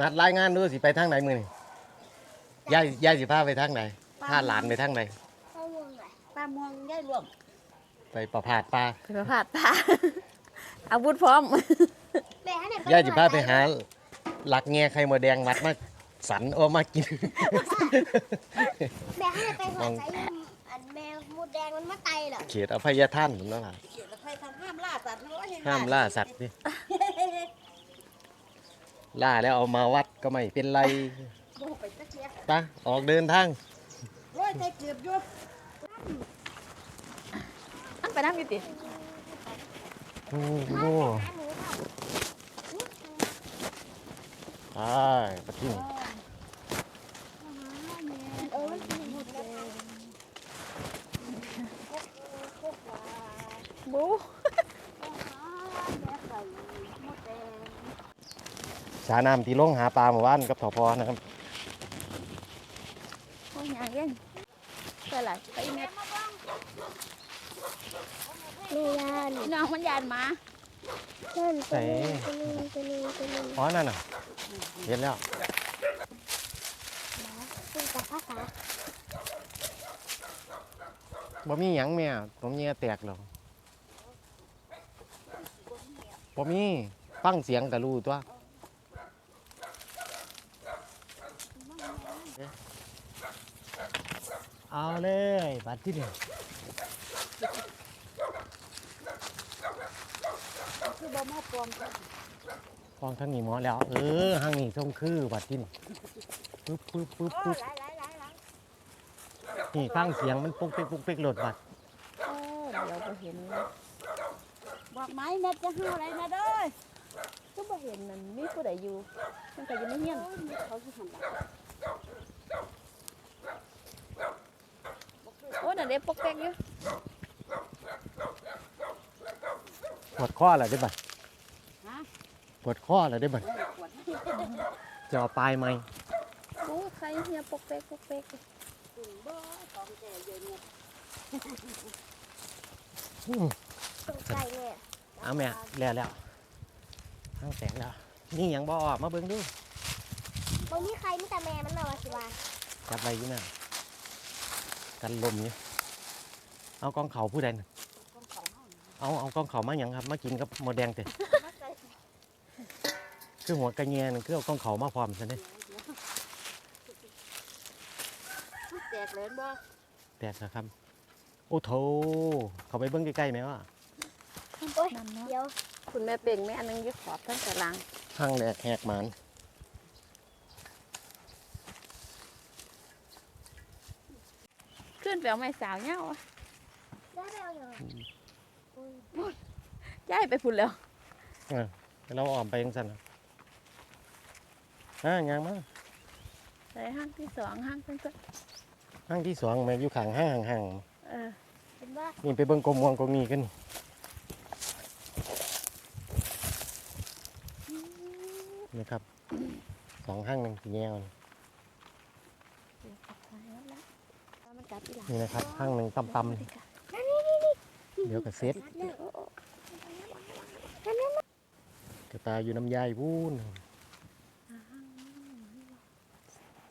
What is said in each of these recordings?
นัดรายงานดูสิไปทางไหนมือนี่ยายยายสิพาไปทางไหนพาหลานไปทางไหนข้าวม่วงไหนป้ามองยายรวม ไปประพาสปลาไปประพาสป่าอาวุธพร้อมแม่ให้ไหนยายสิพาไปหาหลักแง่ไข่มดแดงวัดมาสันโอมากินแม่ให้ไหนไปหัวใจอันแมวมดแดงมันมาไตเหรอเขตอภัยทานผมนั่นแหละเขียนแล้วใครทำห้ามล่าสัตว์เนาะเห็นห้ามล่าสัตว์นี่ ล่าแล้วเอามาวัดก็ไม่เป็นไรโอ้ไปสักเทียปะออกเดินทางโอ้ยใจเกือบอยุบอันไปน้ำอยู่ติโอ้โห หาหนูค่ะ ไปปะทิ้ง เออมันเป็นมดแดง บู แม่ไข่มดแดง สาน้ำที่ลงหาปลาเมื่อวานกับถอพอนะครับโอ้ยยางเย็นไปไหลไปอีเม็ดมียานพี่น้องมันยานหมาเพื่อนตัวนึงตัวนึงตัวนึงตัวนึงอ๋อนั่นน่ะเห็นแล้วเป็นกับภาษาบ่มีหยังแม่ผมเงียแตกหรอกบ่มีฟังเสียงก็รู้ตัว เอาเลยบัดที่หนึ่งคือบ่มาปลอมกันฟองทั้งนี้หมอแล้ว เออห้างนี้ทรงคือบัดที่นี่ปึ๊บปึ๊บปึ๊บโอ้ปึ๊บหลายหลายหลายหลายนี่ฟังเสียงมันปุ๊กปิ๊กปุ๊กปิ๊กโหลดบัดเออเดี๋ยวไปเห็นบอกไม้เน็ตจะห้าอะไรนะเด้อก็บ่เห็นนั่นมีผู้ใดอยู่มันก็อยู่ในเฮียนโอ้ยมีเขาที่หันหลัง โอ้ยนั่นเด็กปกแป๊กอยู่ปวดข้อแล้วได้บัดฮะปวดข้อแล้วได้บัดเออปวดจะเอาปลายไหมโอ้ยใครเฮียปกแป๊กปกแป๊กตึงบ่ของแก่เยอะเนี่ยอืมตรงใจเนี่ยเอาแม่แล้วแล้วห้างแสงแล้วนี่หยังบ่ออกมาเบิ่งดูบางทีใครไม่แต่แม่มันมาว่าสิว่าจับไว้อยู่น่ะกันลมอยู่ เอากองเขาผู้ใดน่ะของเขาเฮานี่เอาเอากองเขามาหยังครับ มากินกับหมดแดงเตะคือหัวกระเงียนคือเอากองเขามาพร้อมซะเด้มันแตกเลยบ่แตกนะครับ โอ้โถเขาไปเบิ่งใกล้ๆไหมวะโอ๊ยนั่นเนาะเดี๋ยว คุณแม่เป่งแม่อันนึงอยู่ขอบทั้งตารางห้างแหลกแหกหมานขึ้นไปเอาไม้สาวเงี้ยวะ ย้ายไปพุ่นแล้วเราออมไปยังสั่นน่ะอ่ายังมาไปห้างที่สองห้างเพิ่นก็ห้างที่สองแม่อยู่ข้างห้างห่างเออเห็นว่าๆนี่ไปเบิ่งกลมวงกลมนี้กันนี่นะครับสองห้างหนึ่งสีแนวนี่มันกัดอีหลานี่นะครับห้างหนึ่งตำตำๆนี่ เดี๋ยวกับเซ็ตกระตายอยู่น้ำยายวูน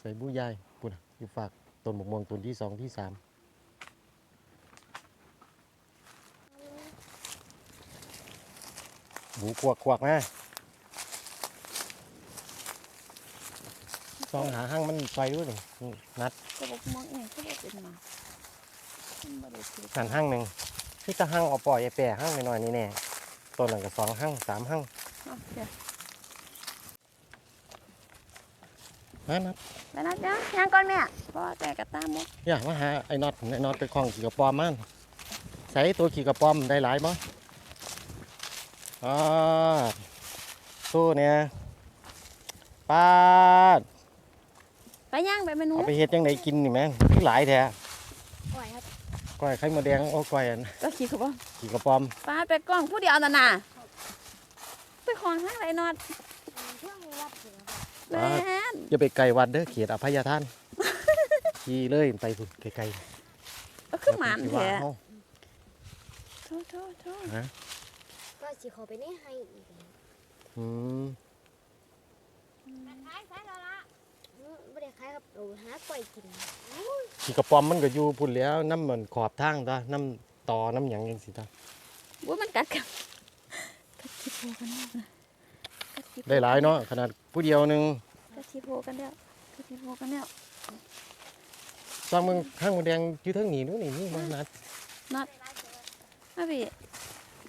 ใส่บู้ยายปุ่นน่ะอยู่ฝากต้นหมกม่วงต้นที่สองที่สามหมูควักควักนะซองหาห้างมันไฟด้วยนี่นี่นัดก็บอกมองเองก็บอกเป็นหมามันบ่ได้ถือหันห้างหนึ่ง ที่จะห้างเอาปล่อยไอ้แปรห้างหน่อยๆนี่แน่ต้นหนึ่งกับสองห้างสามห้างเอาเดี๋ยวนะนัดไปนัดยังยังก่อนแม่พ่อแต่กระตามมกอย่ามาหาไอ้น็อตไอ้น็อตไปคล้องขี่กระปอมมันใส่ตัวขี่กระปอมได้หลายมั้อ่าสู้เนี่ยปาดไปย่างไปเมนูเอาไปเฮ็ดยังไงกินนี่แม่งคือหลายแท้ปล่อยครับ ก้อยไข่มดแดงโอ้ก้อยอันก็ขี่เขาบ่ขี่กระปอมปาดไปกล้องผู้เดียวน่ะน่ะไปของทางไรนอดช่วงวัดเหรอแม่นอย่าไปไกลวัดเด้อเขตอภัยทาน ขี่เลยไปพุ่นไกลๆก็คือหมานเดี๋ยวแท้เพิ่นสิว่าเฮาโทษโทษโทษก็สิขอไปนี่ให้อีกอืม นะคะกินขี่กระปอมมันก็อยู่พุ่นแล้วน้ำมันขอบทางตาน้ำต่อน้ำหยังยังสิตาว่ามันกัดกันกัดชิโพกันแล้วนะกัดชิโพได้หลายเนาะขนาดผู้เดียวหนึงกัดชิโพกันแล้วกัดชิโพกันแล้วตอนมึงข้างมึงแดงอยู่เทั้งหนีนู้นนี่นี่มานัดมาพี่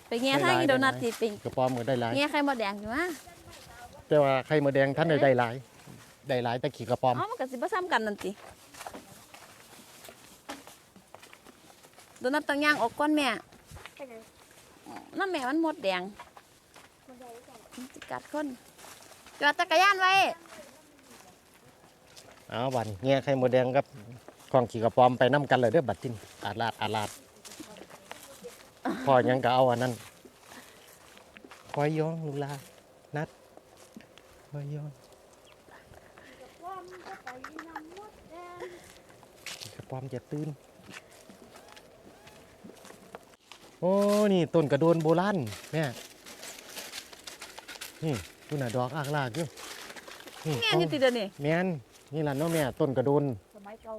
ไปแง่ทางอีโดนัทสิไปกระปอมก็ได้หลายแง่ไข่มดแดงอยู่วะแต่ว่าใครมาแดงท่านได้ได้หลาย ได้หลายแต่ขี่กระปอม อ๋อมันก็สิบ่ซ้ำกันนั่นติโดนัทต้องย่างออกก่อนแม่ไปไหนน้ำแม่มันหมดแดงมันได้กันมันสิกัดคนจอดจักรยานไว้ เอาบัดนเงี้ยใครมาแดงกับของขี่กระปอมไปน้ำกันเลยเด้อบัดทินอาดลาดอาดลาดพอหยังก็เอาอันนั้นคอยย้องลูกลานัดคอยย้อง ว่ามันก็ไปนำหมดแดง ขี่กระปอมจะตื่น โอ้ นี่ต้นกระโดนโบราณแม่นี่คุณน่ะดอกอากลากอยู่นี่แม่ของนี่ติเดยวนี่แม่นนี่ล่ะเนาะแม่ต้นกระโดนสมัยเก่า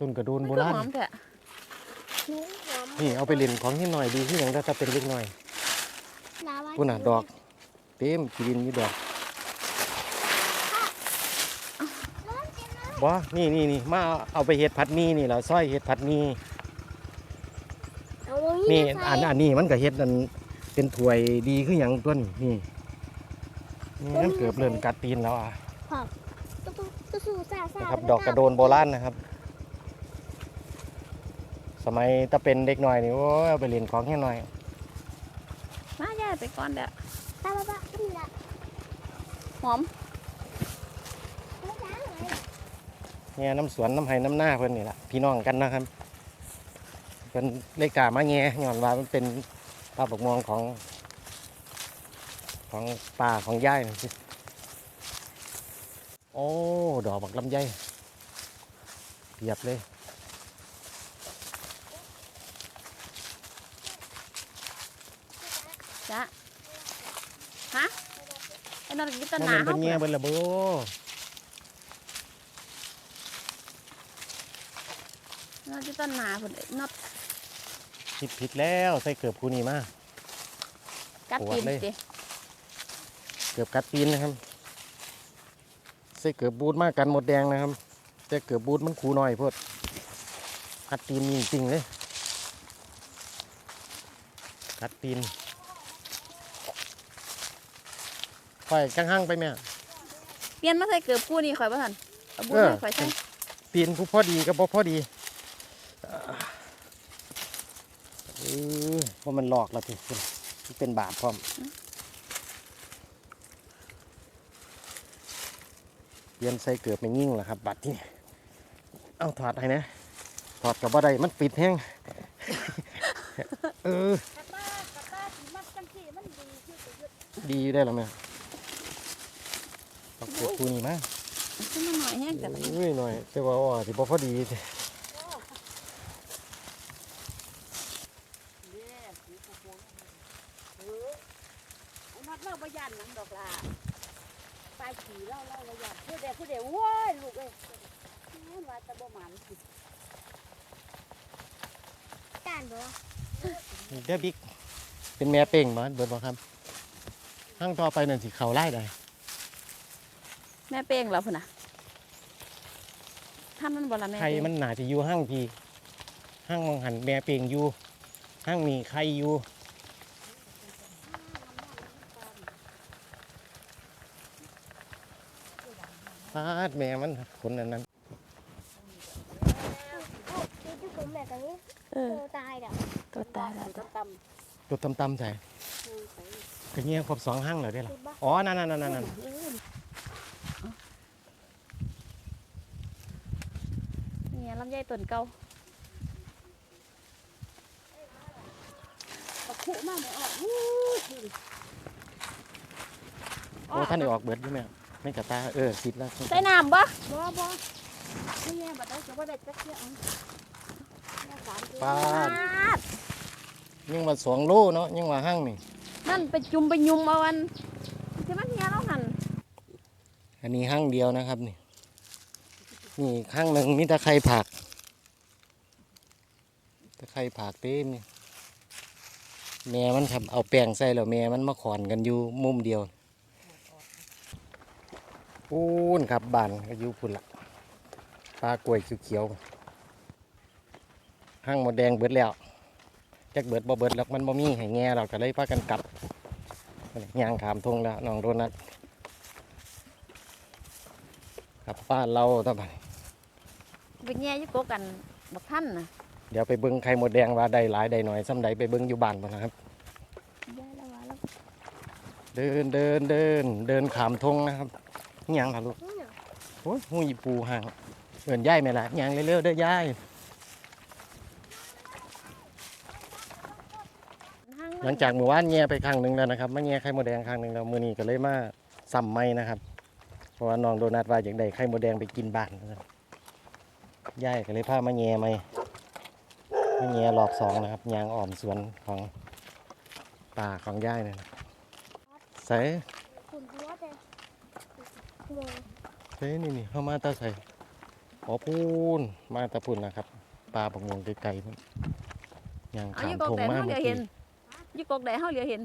ต้นกระโดนมันโบคือราณหอมแท้นุ่มหอมนี่เอาไปเล่นของที่หน่อยดีที่อย่างถ้าเป็นเล็กหน่อยลาวาพุ่นน่ะดอก เต็มกีดินอยู่ดอก ร้อนจริงนะ บ่นี่นี่นี่มาเอาไปเฮ็ดผัดหมี่นี่แหละซอยเฮ็ดผัดหมี่เอาลงนี่มาใส่อันอันนี้มันก็เฮ็ดนั่นเป็นถ้วยดีคือหยังตัวนี้นี่นี่มันเกือบเลื่อนกัดตีนแล้วอะตุ๊กตุ๊กตุ๊กตุ๊กซ่าซ่านะครับ ดอกกระโดนโบราณนะครับ สมัยตะเป็นเด็กหน่อยนี่โอ้ยเอาไปเล่นของแค่หน่อย มาย่าไปก่อนเด้อตาบ้าบ้าขึ้นละหอมไม่ล้างเลย เนี่ยน้ำสวนน้ำไห้น้ำหน้าเพิ่นนี่แหละพี่น้องกันนะครับเพิ่นเลยกล้ามาแง่ย้อนว่ามันเป็นปลาบกมองของ ของป่าของย่ายนะสิโอ้ดอกบักลำไยเพียบเลยจ้ะฮะไอ้นั่นกินแตะมันหนาเป็นเฮาเงี้ยเป็นระเบ้อ นั่นกินแตะหนาพุ่นนับผิดผิดแล้วใส่เกือบคูนี่มากัดกินปวดเลยติเกือบกัดตีนนะครับ ใส่เกือบบูดมากกันหมดแดงนะครับ แต่เกือบบูดมันคูหน่อยพวดกัดตีนจริงๆเลยกัดตีนค่อยกังห้างไปแม่เปลี่ยนมาใส่เกือบกู้นี่ข่อยบ่ทันเอาบุญเออให้ข่อยใส่ตีนผู้พอดีกับบ่พอดีเออว่ามันหลอกเราทีมันเป็นบาปพร้อมเรียนใส่เกือบไม่ยิ่งเหรอครับ บัตรที่เอาถอดให้นะ ถอดกับบ่ได้มันปิดแห้งเออ กระต้ากระต้าสีมัดจังสีมันดีที่สุดดีอยู่ได้หรอแม่เอาเกือบคูนี่มาขึ้นมาหน่อยแห้งกัน อุ้ยหน่อย แต่ว่าว่าที่บ่พอดี เด้สีโคโคเออไอ้มัดเล่านนังดอกลาไปขี่เล่าเล่าบ่ยันผู้เดียวผู้เดียวโว้ยลูกเอ้ยแม่นว่าจะบ่หมันสิจานบ่นี่เด้อบิ๊กเป็นแม่เป่งบ่เบิดบ่ครับห้างต่อไปนั่นสิเขาไล่ได้แม่เป้งแล้วพุ่นนะท่ามันบ่ละแม่ไข่เป้งมันหนาจะอยู่ห้างพี่ห้างมองหันแม่เป่งอยู่ห้างมีไข่อยู่ ฟาดแม่มันคนนั้นนั้นที่ที่ผมแบบนี้เออโตตายเด้อตัวตายแล้วตำตำตัวตำๆใส่ก็เงี้ยครบสองห้างแล้วได้หรอติดบ่อ๋อ นั่นนั่นนั่นนั่นนี่ลำไยต้นเก่าเอาขู่มาไม่ออกอู้หูโอ้ท่านได้ออกเบิดอยู่แม่ ไม่กระตาเออสิดแล้วใส่น้ำบ่บ่บ่ไม่แย่บัดได้จะบ่ได้จักเที่ยเอาแม่สามเดือนปาดปาดยังว่าสองโลเนาะยังว่าห้างนี่นั่นไปจุ่มไปยุ่มเอาอันที่มันเฮียเราหันอันนี้ห้างเดียวนะครับนี่นี่ข้างหนึ่งมีตะไคร่ผัก ตะไคร่ผักเต็มนี่แม่มันทำเอาแป้งใส่แล้วแม่มันมาขอนกันอยู่มุมเดียว ปูนครับบ้านก็อยู่พุ่นละปลากล้วยเขียวๆห้างหมดแดงเบิดแล้วจักเบิดบ่เบิดแล้วมันบ่มีให้แง่เราก็เลยพากันกลับย่างขามทงแล้วน้องโดนัทกลับบ้านเราต่อไปไปแย่อยุกกกันบักท่านน่ะเดี๋ยวไปเบิ้งไข่หมดแดงว่าได้หลายได้หน่อยซ้ำใดไปเบิ้งอยู่บ้านบ่นะครับย่าแล้วว่าแล้วเดินเดินเดินเดินขามทงนะครับ นี่ยังล่ะลูกโอ้ยหูยปูห่างเอินย่ายไหมล่ะยังเร็วๆเด้อย่ายห้างหลังจากเมื่อวานแง่ไปครั้งหนึ่งแล้วนะครับมาแง่ไข่หมดแดงครั้งหนึ่งแล้วมื้อนี้ก็เลยมาซ้ำไม่นะครับ เพราะว่าน้องโดนัทว่าอยากได้ไข่หมดแดงไปกินบ้านนะครับย่ายก็เลยพามาแง่ไหมมาแง่รอบสองนะครับยางอ่อมสวนของป่าของย่ายเนี่ยนะใส่คุณหัวแต่งง เฮ้ยนี่นี่เข้ามาตาใส่อ๋อพูนมาตาพุ่นนะครับปลาบกงวงไกลๆพุ่นยังเอาขาอยุมกกทงแดดมากเฮาเหเมื่ลีอยวเห็กี้นอยุกกแดดเฮาเหลียวเห็น